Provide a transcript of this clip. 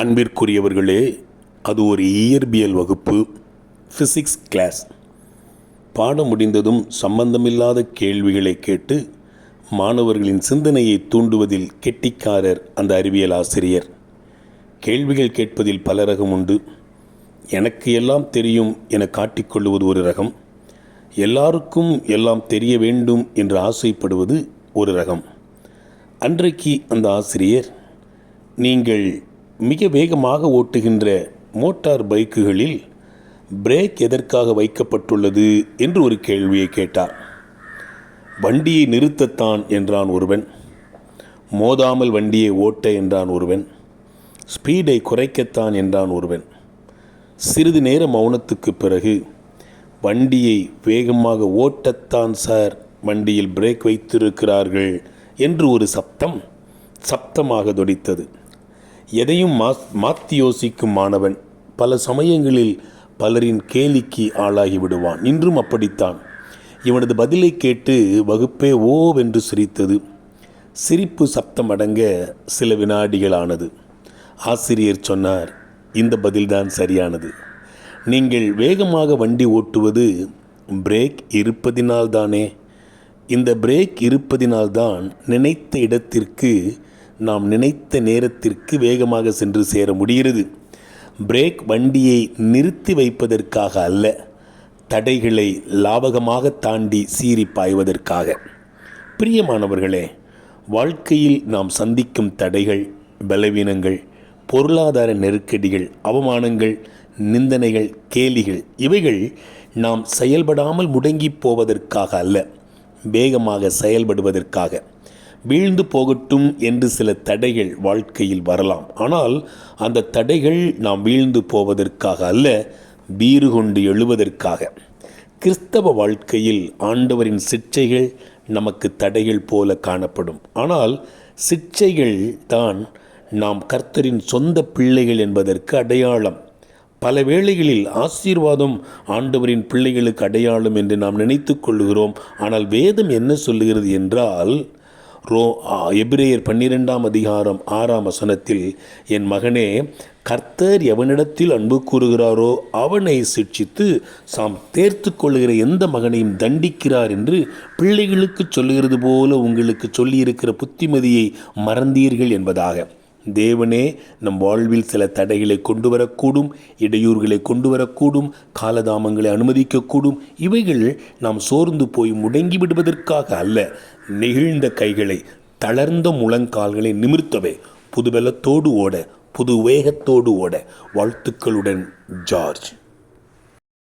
அன்பிற்குரியவர்களே அது ஒரு இயற்பியல் வகுப்பு ஃபிசிக்ஸ் கிளாஸ் பாடம் முடிந்ததும் சம்பந்தமில்லாத கேள்விகளை கேட்டு மாணவர்களின் சிந்தனையை தூண்டுவதில் கெட்டிக்காரர் அந்த அறிவியல் ஆசிரியர். கேள்விகள் கேட்பதில் பல ரகம் உண்டு. எனக்கு எல்லாம் தெரியும் என காட்டிக்கொள்வது ஒரு ரகம். எல்லாருக்கும் எல்லாம் தெரிய வேண்டும் என்று ஆசைப்படுவது ஒரு ரகம். அன்றைக்கு அந்த ஆசிரியர் நீங்கள் மிக வேகமாக ஓட்டுகின்ற மோட்டார் பைக்குகளில் பிரேக் எதற்காக வைக்கப்பட்டுள்ளது என்று ஒரு கேள்வியை கேட்டார். வண்டியை நிறுத்தத்தான் என்றான் ஒருவன். மோதாமல் வண்டியை ஓட்ட என்றான் ஒருவன். ஸ்பீடை குறைக்கத்தான் என்றான் ஒருவன். சிறிது நேர மௌனத்துக்கு பிறகு வண்டியை வேகமாக ஓட்டத்தான் சார் வண்டியில் பிரேக் வைத்திருக்கிறார்கள் என்று ஒரு சப்தம் சப்தமாக தொடித்தது. எதையும் மா மாற்றி யோசிக்கும் மாணவன் பல சமயங்களில் பலரின் கேலிக்கு ஆளாகி விடுவான். இன்றும் அப்படித்தான். இவனது பதிலை கேட்டு வகுப்பே ஓவென்று சிரித்தது. சிரிப்பு சப்தம் அடங்க சில வினாடிகள் ஆனது ஆசிரியர் சொன்னார் இந்த பதில்தான் சரியானது. நீங்கள் வேகமாக வண்டி ஓட்டுவது பிரேக் இருப்பதினால்தானே? இந்த பிரேக் இருப்பதினால்தான் நினைத்த இடத்திற்கு நாம் நினைத்த நேரத்திற்கு வேகமாக சென்று சேர முடிகிறது. பிரேக் வண்டியை நிறுத்தி வைப்பதற்காக அல்ல தடைகளை லாபகமாக தாண்டி சீறி பாய்வதற்காக. பிரியமானவர்களே வாழ்க்கையில் நாம் சந்திக்கும் தடைகள் பலவீனங்கள் பொருளாதார நெருக்கடிகள் அவமானங்கள் நிந்தனைகள் கேலிகள் இவைகள் நாம் செயல்படாமல் முடங்கி போவதற்காக அல்ல வேகமாக செயல்படுவதற்காக. வீழ்ந்து போகட்டும் என்று சில தடைகள் வாழ்க்கையில் வரலாம். ஆனால் அந்த தடைகள் நாம் வீழ்ந்து போவதற்காக அல்ல வீறு கொண்டு எழுவதற்காக. கிறிஸ்தவ வாழ்க்கையில் ஆண்டவரின் சிற்சைகள் நமக்கு தடைகள் போல காணப்படும். ஆனால் சிற்சைகள் தான் நாம் கர்த்தரின் சொந்த பிள்ளைகள் என்பதற்கு அடையாளம். பல வேளைகளில் ஆசீர்வாதம் ஆண்டவரின் பிள்ளைகளுக்கு அடையாளம் என்று நாம் நினைத்து கொள்கிறோம். ஆனால் வேதம் என்ன சொல்லுகிறது என்றால் ரோ எபிரேயர் பன்னிரெண்டாம் அதிகாரம் ஆறாம் வசனத்தில் என் மகனே கர்த்தர் எவனிடத்தில் அன்பு கூறுகிறாரோ அவனை சிக்ஷித்து சாம் தேர்த்து கொள்ளுகிற எந்த மகனையும் தண்டிக்கிறார் என்று பிள்ளைகளுக்கு சொல்லுகிறது போல உங்களுக்கு சொல்லியிருக்கிற புத்திமதியை மறந்தீர்கள் என்பதாக. தேவனே நம் வாழ்வில் சில தடைகளை கொண்டு வரக்கூடும் இடையூறுகளை கொண்டு வரக்கூடும் காலதாமங்களை அனுமதிக்கக்கூடும். இவைகள் நாம் சோர்ந்து போய் முடங்கி விடுவதற்காக அல்ல நெகிழ்ந்த கைகளை தளர்ந்த முழங்கால்களை நிமிர்த்தவே புதுபலத்தோடு ஓட புது வேகத்தோடு ஓட வாழ்த்துக்களுடன் ஜார்ஜ்.